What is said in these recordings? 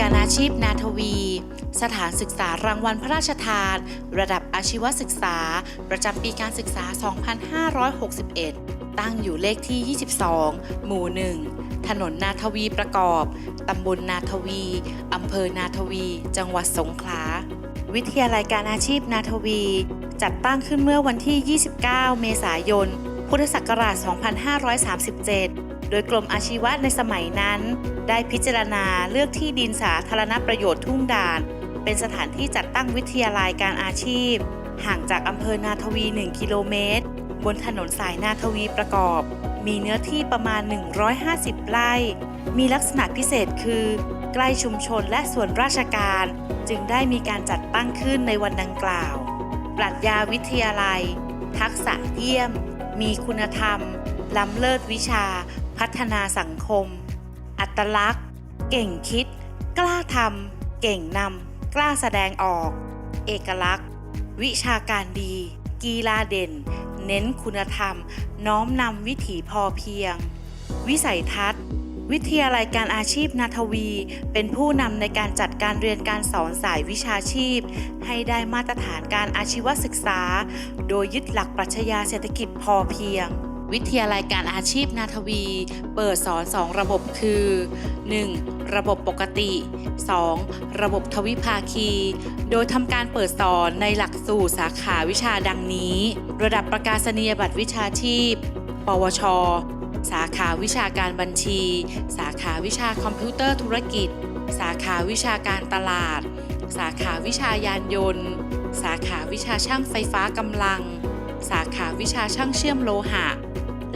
การอาชีพนาทวี สถานศึกษารางวัลพระราชทาน ระดับอาชีวศึกษา ประจำปีการศึกษา 2561 ตั้งอยู่เลขที่ 22 หมู่ 1 ถนนนาทวีประกอบ ตำบลนาทวี อำเภอนาทวี จังหวัดสงขลา วิทยาลัยการอาชีพนาทวี จัดตั้งขึ้นเมื่อวันที่ 29 เมษายน พุทธศักราช 2537 โดยกรมอาชีวะในสมัยนั้น ได้พิจารณาเลือกที่ดินสาธารณประโยชน์ทุ่งด่าน เป็นสถานที่จัดตั้งวิทยาลัยการอาชีพ ห่างจากอำเภอนาทวี 1 กิโลเมตร บนถนนสายนาทวีประกอบ มีเนื้อที่ประมาณ 150 ไร่ มีลักษณะพิเศษคือ ใกล้ชุมชนและส่วนราชการ จึงได้มีการจัดตั้งขึ้นในวันดังกล่าว ปรัชญาวิทยาลัย ทักษะเยี่ยม มีคุณธรรมล้ำเลิศวิชา พัฒนาสังคม อัตลักษณ์ เก่งคิด กล้าทำ เก่งนำ กล้าแสดงออก เอกลักษณ์ วิชาการดี กีฬาเด่น เน้นคุณธรรม น้อมนำวิถีพอเพียง วิสัยทัศน์ วิทยาลัยการอาชีพนาทวี เป็นผู้นำในการจัดการเรียนการสอนสายวิชาชีพ ให้ได้มาตรฐานการอาชีวศึกษา โดยยึดหลักปรัชญาเศรษฐกิจพอเพียง วิทยาลัยการอาชีพนาทวี เปิดสอน 2 ระบบคือ 1. ระบบปกติ 2. ระบบทวิภาคี โดยทำการเปิดสอนในหลักสูตรสาขาวิชาดังนี้ ระดับประกาศนียบัตรวิชาชีพ ปวช สาขาวิชาการบัญชี สาขาวิชาคอมพิวเตอร์ธุรกิจ สาขาวิชาการตลาด สาขาวิชายานยนต์ สาขาวิชาช่างไฟฟ้ากำลัง สาขาวิชาช่างเชื่อมโลหะ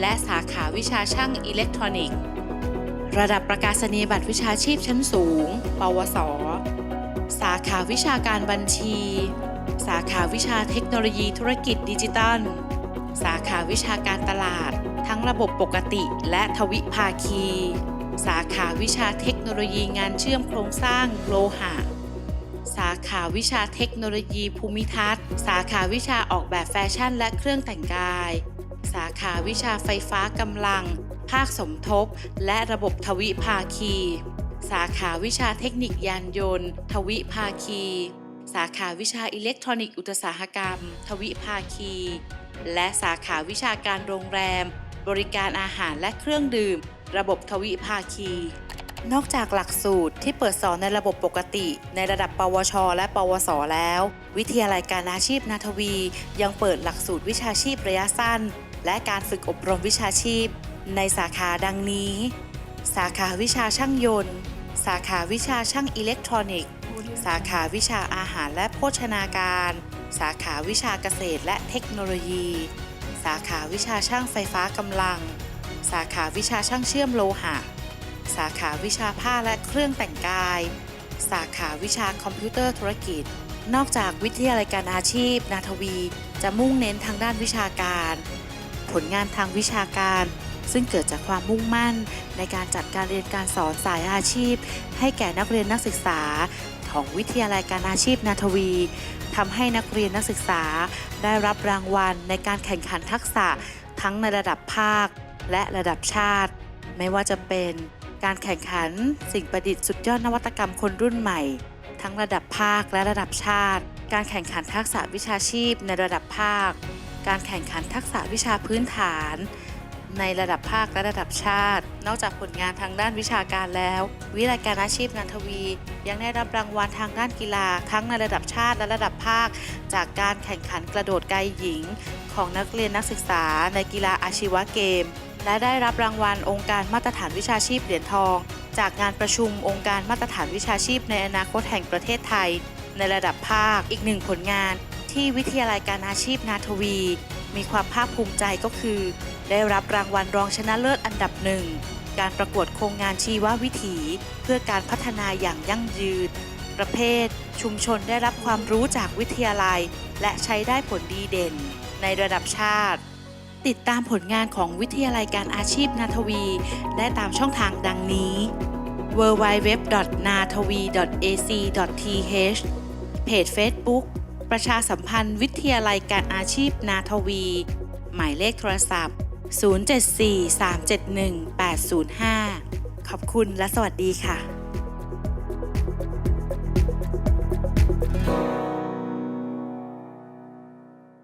และสาขาวิชาช่างอิเล็กทรอนิกส์ ระดับประกาศนียบัตรวิชาชีพชั้นสูง ปวส สาขาวิชาการบัญชี สาขาวิชาเทคโนโลยีธุรกิจดิจิตัล สาขาวิชาการตลาด ทั้งระบบปกติและทวิภาคี สาขาวิชาเทคโนโลยีงานเชื่อมโครงสร้างโลหะสาขาวิชาเทคโนโลยีภูมิทัศน์ สาขาวิชาออกแบบแฟชั่นและเครื่องแต่งกายาขาวิชาไฟฟ้ากำลัง ภาคสมทบ และระบบทวิภาคี สาขาวิชาเทคนิคยานยนต์ ทวิภาคี สาขาวิชาอิเล็กทรอนิกส์อุตสาหกรรม ทวิภาคี และสาขาวิชาการโรงแรม บริการอาหารและเครื่องดื่ม ระบบทวิภาคี นอกจากหลักสูตรที่เปิดสอนในระบบปกติ ในระดับปวช และปวส แล้ว วิทยาลัยการอาชีพนาทวี ยังเปิดหลักสูตรวิชาชีพระยะสั้น และการฝึกอบรมวิชาชีพ ในสาขาดังนี้ สาขาวิชาช่างยนต์ สาขาวิชาช่างอิเล็กทรอนิกส์ สาขาวิชาอาหารและโภชนาการ สาขาวิชาเกษตรและเทคโนโลยี สาขาวิชาช่างไฟฟ้ากำลัง สาขาวิชาช่างเชื่อมโลหะ สาขาวิชาผ้าและเครื่องแต่งกาย สาขาวิชาคอมพิวเตอร์ธุรกิจนอกจากวิทยาลัยการอาชีพ นาทวี จะมุ่งเน้นทางด้านวิชาการ ลงานทางวิชาการ ซึ่งเกิดจากความมุ่งมั่น ในการจัดการเรียนการสอนสายอาชีพ ให้แก่นักเรียนนักศึกษา ของวิทยาลัยการอาชีพนาทวีทำให้นักเรียนนักศึกษา ได้รับรางวัลในการแข่งขันทักษะทั้งในระดับภาค และระดับชาติ ไม่ว่าจะเป็นการแข่งขันสิ่งประดิษฐ์สุดยอดนวัตกรรมคนรุ่นใหม่ ทั้งระดับภาคและระดับชาติ การแข่งขันทักษะวิชาชีพในระดับภาค การแข่งขันทักษะวิชาพื้นฐาน ในระดับภาคและระดับชาติ นอกจากผลงานทางด้านวิชาการแล้ว วิทยายการอาชีพนันทวี ยังได้รับรางวัลทางด้านกีฬาทั้งในระดับชาติและระดับภาค จากการแข่งขันกระโดดไกลหญิง ของนักเรียนนักศึกษา ในกีฬาอาชีวะเกม และได้รับรางวัลองค์การมาตรฐานวิชาชีพเหรียญทอง จากงานประชุมองค์การมาตรฐานวิชาชีพ ในอนาคตแห่งประเทศไทย ในระดับภาคอีกหนึ่งผลงาน ที่วิทยาลัยการอาชีพนาทวี มีความภาคภูมิใจก็คือ ได้รับรางวัลรองชนะเลิศอันดับหนึ่ง การประกวดโครงงานชีววิถี เพื่อการพัฒนาอย่างยั่งยืน ประเภท ชุมชนได้รับความรู้จากวิทยาลัย และใช้ได้ผลดีเด่น ในระดับชาติ ติดตามผลงานของวิทยาลัยการอาชีพนาทวี ได้ตามช่องทางดังนี้ www.natavi.ac.th เพจ Facebook ประชาสัมพันธ์วิทยาลัยการอาชีพนาทวี หมายเลขโทรศัพท์ 074-371-805 ขอบคุณและสวัสดีค่ะ